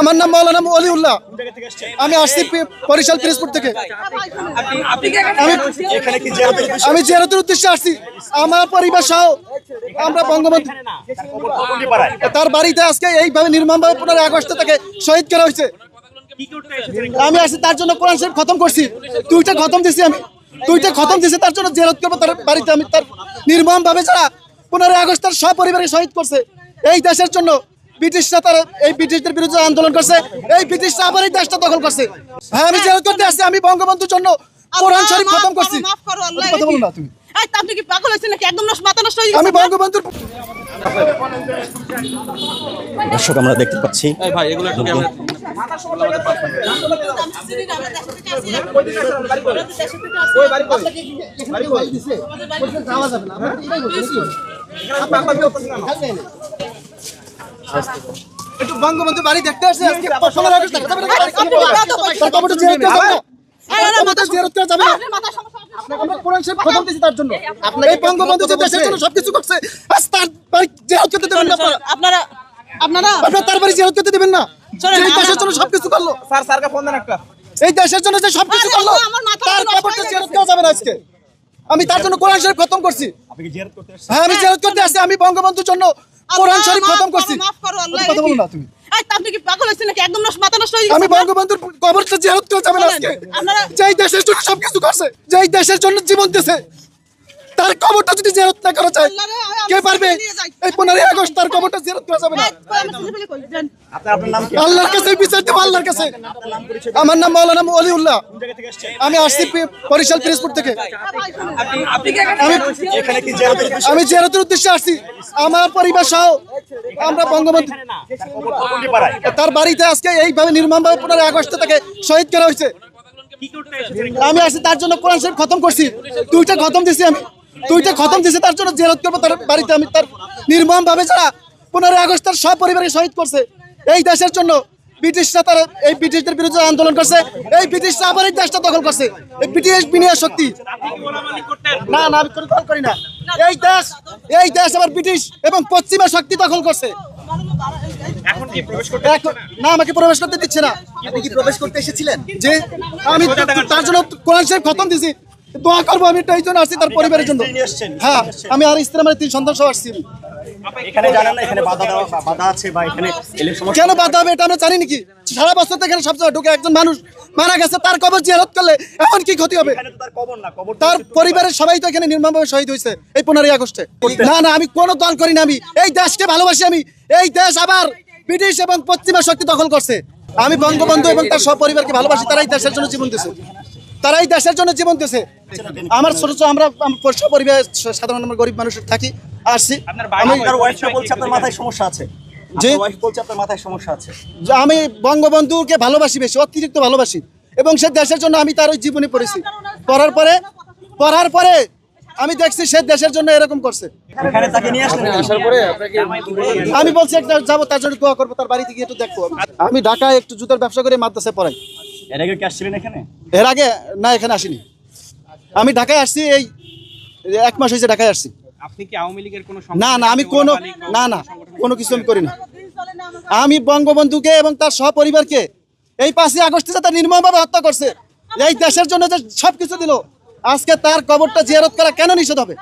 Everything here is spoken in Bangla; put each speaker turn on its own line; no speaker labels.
আমার নাম মৌলানা অলিউল্লাহ আমি আসছি বরিশাল পিরিজপুর থেকে। আমি জিয়ারতের উদ্দেশ্যে আসছি। আমার পরিবার সহ আমরা বঙ্গবন্ধু তার বাড়িতে আজকে এইভাবে নির্মমভাবে পনেরোই আগস্ট থেকে শহীদ করা হয়েছে। আমি আসছি, তার জন্য কোরআন শরীফ খতম করছি। দুইটা খতম দিছি আমি। দুইটা খতম দিছি, তার জন্য জেরত করব তার বাড়িতে আমি। তার নির্মম ভাবে যারা পনেরোই আগস্ট তার সপরিবারে শহীদ করছে। এই দেশের জন্য ব্রিটিশরা তারা এই ব্রিটিশদের বিরুদ্ধে আন্দোলন করছে এই ব্রিটিশরা আবার এই দেশটা দখল করছে হ্যাঁ আমি করতে আসছি আমি বঙ্গবন্ধুর জন্য কোরআন শরীফ খতম করছি
মাফ করো, আল্লাহ,
কথা বলো না তুমি
আপনি কি পাগল হয়েছেন নাকি একদম নষ্ট মাথা নষ্ট হয়ে
আমি বঙ্গবন্ধুর
দর্শক আমরা দেখতে পাচ্ছি
একটু বঙ্গবন্ধু বাড়ি দেখতে আসছে আজকে পনেরো আগস্ট থেকে। না, তার কবরটা জিয়ারত করা যাবে না? তার জিয়ারত করা যাবে না? আমরা। কোরআন শরীফ খতম দিয়েছি তার জন্য। এই বঙ্গবন্ধু যে দেশের জন্য সবকিছু করছে আজ তার বাড়ি জিয়ারত করতে দেবেন না আপনারা।
আপনারা আপনারা।
আপনারা তার বাড়ি জিয়ারত করতে দেবেন না। এই দেশের জন্য সবকিছু করল।
স্যার স্যারকে ফোন দেন একটা।
এই দেশের জন্য যে সবকিছু
আরে,
করল
আমার মাথা
তার
নষ্ট
কবরটা জিয়ারত করা যাবে না আজকে। আমি তার জন্য কোরআন শরীফ খতম করছি।
আপনি কি জিয়ারত
হ্যাঁ আমি জিয়ারত করতে আসছি। আমি বঙ্গবন্ধুর জন্য কোরআন শরীফ খতম
করো,
করছি।
মাফ করো, আল্লাহ,
কথা বলো না তুমি।
আপনি কি পাগল হয়েছেন নাকি? একদম মাথা নষ্ট হয়ে
আমি বঙ্গবন্ধুর কবরটা জিয়ারত করে যাবেন
শোনেন,
আজকে।
আপনারা-
যেই দেশের জন্য সবকিছু করছে যেই দেশের জন্য জীবন দিছে তার কবরটা যদি জিয়ারত না করা যায় কে পারবে? এই পনেরোই আগস্ট তার কবরটা জিয়ারত করা যাবে না। আল্লাহর কাছে বিচার দেবো আল্লাহর কাছে। আমার নাম মৌলানা অলিউল্লাহ আমি আসছি বরিশাল পিরিজপুর থেকে। আমি
এখানে কি জিয়ারতের উদ্দেশ্যে
আমি জিয়ারতের উদ্দেশ্যে আসছি। আমার পরিবার সহ আমরা বঙ্গবন্ধু তার বাড়িতে আজকে এইভাবে নির্মমভাবে পনেরোই আগস্ট থেকে শহীদ করা হয়েছে। আমি আসছি তার জন্য কোরআন শরীফ খতম করছি। দুইটা খতম দিছি আমি। দুইটা খতম দিছি তার জন্য জেরত করব তার বাড়িতে আমি তার নির্মম ভাবে যারা পনেরোই আগস্ট তার সপরিবারে শহীদ করছে। এই দেশের জন্য ব্রিটিশরা তারা এই ব্রিটিশদের বিরুদ্ধে আন্দোলন করছে এই ব্রিটিশরা আবার এই দেশটা দখল করছে। এই ব্রিটিশ বিনিয়োগ শক্তি। না না আমি কোনো করি না। এই দেশ এই দেশ আবার ব্রিটিশ এবং পশ্চিমা শক্তি দখল করছে। এখন- না আমাকে প্রবেশ করতে দিচ্ছে না।
আপনি কি প্রবেশ করতে এসেছিলেন?
যে আমি তার জন্য কোরআন শরীফ খতম দিছি দোয়া করব আমি এই জন্য আসছি তার পরিবারের জন্য। হ্যাঁ আমি আর স্ত্রী আমার তিন সন্তান সহ আসছি।
এখানে জানেন না এখানে বাধা দেওয়া বা- বাধা আছে বা এখানে এলে সমস্যা
কেন বাধা হবে এটা আমরা জানি নাকি? সারা বছর এখানে সব ঢুকে একজন মানুষ মারা গেছে তার কবর জিয়ারত করলে এখন কি ক্ষতি হবে?
এখানে তো তার কবর না কবর
তার পরিবারের সবাই তো এখানে নির্মমভাবে শহীদ হয়েছে এই পনেরোই আগস্টে। না না আমি কোনো দল করি না আমি। এই দেশকে ভালোবাসি আমি। এই দেশ আবার ব্রিটিশ এবং পশ্চিমা শক্তি দখল করছে। আমি বঙ্গবন্ধু এবং তার সপরিবারকে ভালোবাসি তারাই দেশের জন্য জীবন দিয়েছে। তারাই দেশের জন্য জীবন দিয়েছে। আমার ছোট ছোট আমরা আমরা সপরিবার সাধারণ আমরা গরিব মানুষ থাকি আসছি। আমি
আপনার ওয়াইফটা বলছে আপনার মাথায় সমস্যা আছে।
জি?
আপনার ওয়াইফ বলছে আপনার মাথায় সমস্যা আছে।
যে আমি বঙ্গবন্ধুকে ভালোবাসি বেশি অতিরিক্ত ভালোবাসি। এবং সে দেশের জন্য আমি তার ওই জীবনে পড়েছি। পড়ার পরে পড়ার পরে আমি দেখছি সে দেশের জন্য এরকম করছে।
তাকে নিয়ে আসলেন
আমি বলছি একটা যাব তার জন্য দোয়া করব তার বাড়িতে গিয়ে একটু দেখব। আমি ঢাকায় একটু জুতার ব্যবসা করে মাদ্রাসায় পড়াই।
এর আগে কি আসছিলেন এখানে?
এর আগে? না এখানে আসিনি। আমি ঢাকায় আসছি এই এক মাস হয়েছে ঢাকায় আসছি।
আপনি কি আওয়ামী লীগের কোনো
না না আমি কোনো না না কোনো কিছু আমি করি না। আমি বঙ্গবন্ধুকে এবং তার সপরিবারকে এই পাঁচই আগস্টে যে তার নির্মমভাবে হত্যা করছে এই দেশের জন্য যে সবকিছু দিল আজকে তার কবরটা জিয়ারত করা কেন নিষেধ হবে?